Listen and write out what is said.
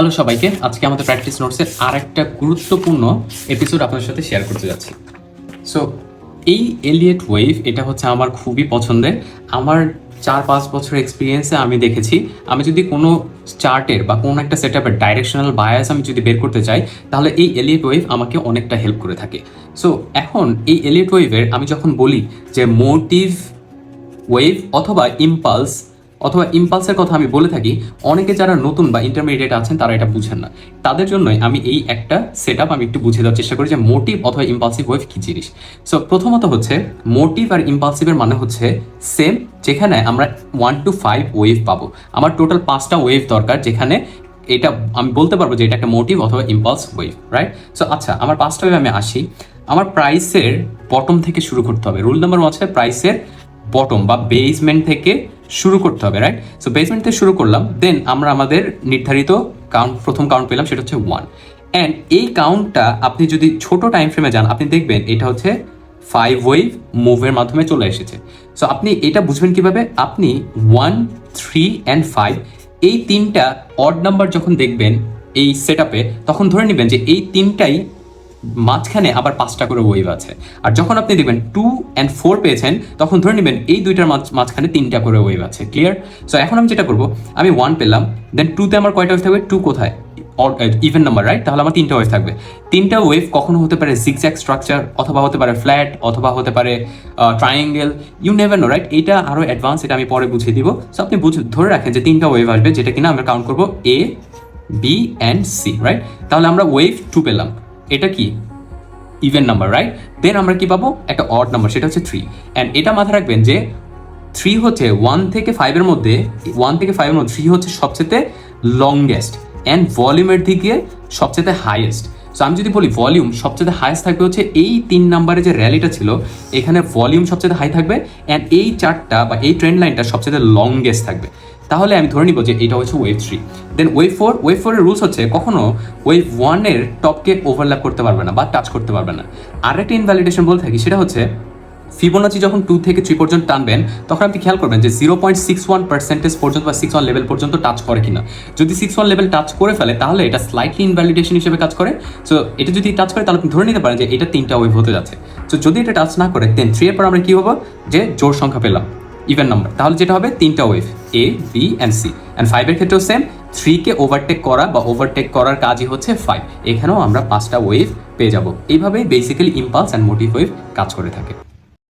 Hello সবাইকে, আজকে আমাদের প্র্যাকটিস নোটসের আর একটা গুরুত্বপূর্ণ এপিসোড আপনার সাথে শেয়ার করতে যাচ্ছি। সো এই এলিয়েট ওয়েভ এটা হচ্ছে আমার খুবই পছন্দের। আমার চার পাঁচ বছর এক্সপিরিয়েন্সে আমি দেখেছি, আমি যদি কোনো চার্টের বা কোনো একটা সেট আপের ডাইরেকশনাল বায়াস আমি যদি বের করতে চাই, তাহলে এই এলিয়েট ওয়েভ আমাকে অনেকটা হেল্প করে থাকে। সো এখন এই এলিয়েট ওয়েভের আমি যখন বলি যে মোটিভ ওয়েভ অথবা ইম্পালস অথবা ইম্পালসের কথা আমি বলে থাকি, অনেকে যারা নতুন বা ইন্টারমিডিয়েট আছেন, তারা এটা বুঝেন না। তাদের জন্যই আমি এই একটা সেট আমি একটু বুঝিয়ে দেওয়ার চেষ্টা করি যে মোটিভ অথবা ইম্পালসিভ ওয়েভ কি জিনিস। সো প্রথমত হচ্ছে মোটিভ আর ইম্পালসিভের মানে হচ্ছে সেম যেখানে আমরা ওয়ান টু ফাইভ ওয়েভ পাবো। আমার টোটাল পাঁচটা ওয়েভ দরকার, যেখানে এটা আমি বলতে পারব যে এটা একটা মোটিভ অথবা ইম্পালস ওয়েভ রাইট সো আচ্ছা আমার পাঁচটা ওয়েভ আমি আসি। আমার প্রাইসের বটম থেকে শুরু করতে হবে। রুল নাম্বার ওয়ান হচ্ছে প্রাইসের বটম বা বেসমেন্ট থেকে শুরু করতে হবে রাইট সো বেসমেন্ট থেকে শুরু করলাম দেন আমরা আমাদের নির্ধারিত কাউন্ট প্রথম কাউন্ট পেলাম, সেটা হচ্ছে ওয়ান অ্যান্ড এই কাউন্টটা আপনি যদি ছোট টাইম ফ্রেমে যান, আপনি দেখবেন এটা হচ্ছে ফাইভ ওয়েভ মুভের মাধ্যমে চলে এসেছে। সো আপনি এটা বুঝবেন কীভাবে? আপনি ওয়ান থ্রি অ্যান্ড ফাইভ এই তিনটা অড নাম্বার যখন দেখবেন এই সেট তখন ধরে নেবেন যে এই তিনটাই মাঝখানে আবার পাঁচটা করে ওয়েভ আছে। আর যখন আপনি দেখবেন টু অ্যান্ড ফোর পেয়েছেন, তখন ধরে নেবেন এই দুইটার মাঝ- মাঝখানে তিনটা করে ওয়েভ আছে ক্লিয়ার সো এখন আমি যেটা করব, আমি ওয়ান পেলাম দেন টুতে আমার কয়টা ওয়েভ থাকবে? টু কোথায়? ইভেন নাম্বার রাইট তাহলে আমার তিনটা ওয়েভ থাকবে। তিনটা ওয়েভ কখনো হতে পারে জিগজ্যাক স্ট্রাকচার অথবা হতে পারে ফ্ল্যাট অথবা হতে পারে triangle you never know right এটা আরও অ্যাডভান্স এটা আমি পরে বুঝিয়ে দিব। সো আপনি বুঝে, ধরে রাখেন যে তিনটা ওয়েভ আসবে, যেটা কিনা আমরা কাউন্ট করব A B and C right তাহলে আমরা ওয়েভ টু পেলাম। এটা কি? ইভেন নাম্বার রাইট দেন আমরা কি পাবো? একটা অড নাম্বার সেটা হচ্ছে থ্রি অ্যান্ড এটা মাথায় রাখবেন যে থ্রি হচ্ছে ওয়ান থেকে ফাইভের মধ্যে ওয়ান থেকে ফাইভের মধ্যে থ্রি হচ্ছে সবচেয়ে লংগেস্ট অ্যান্ড ভলিউমের দিকে সবচেয়ে হাইয়েস্ট সো আমি যদি বলি ভলিউম সবচেয়ে হাইয়েস্ট থাকবে হচ্ছে এই তিন নাম্বারে যে র্যালিটা ছিল, এখানে ভলিউম সবচেয়ে হাই থাকবে অ্যান্ড এই চারটা বা এই ট্রেন্ড লাইনটা সবচেয়ে লংগেস্ট থাকবে। তাহলে আমি ধরে নিব যে এটা হচ্ছে wave three then wave four wave ফোরের রুলস হচ্ছে কখনো ওয়েভ ওয়ানের টপকে ওভারল্যাপ করতে পারবে না বা টাচ করতে পারবে না। আরেকটা ইনভ্যালিডেশন বলে থাকি, সেটা হচ্ছে ফিবোনাচি যখন টু থেকে থ্রি পর্যন্ত টানবেন, তখন আপনি খেয়াল করবেন যে zero point six one percentage পর্যন্ত বা সিক্স ওয়ান লেভেল পর্যন্ত টাচ করে কিনা। যদি সিক্স ওয়ান লেভেল টাচ করে ফেলে, তাহলে এটা স্লাইটলি ইনভ্যালিডেশন হিসেবে কাজ করে। সো এটা যদি টাচ করে, তাহলে আপনি ধরে নিতে পারেন যে এটা তিনটা ওয়েভ হতে যাচ্ছে। সো যদি এটা টাচ না করে দেন থ্রি এর পর আমরা কি হব? যে জোর সংখ্যা পেলাম। ইভেন নাম্বার তাহলে যেটা হবে, তিনটা wave A B and C and ফাইভের ক্ষেত্রেও সেম থ্রিকে ওভারটেক করা বা ওভারটেক করার কাজই হচ্ছে ফাইভ এখানেও আমরা পাঁচটা ওয়েভ পেয়ে যাব। এইভাবে basically impulse and motive wave কাজ করে থাকে।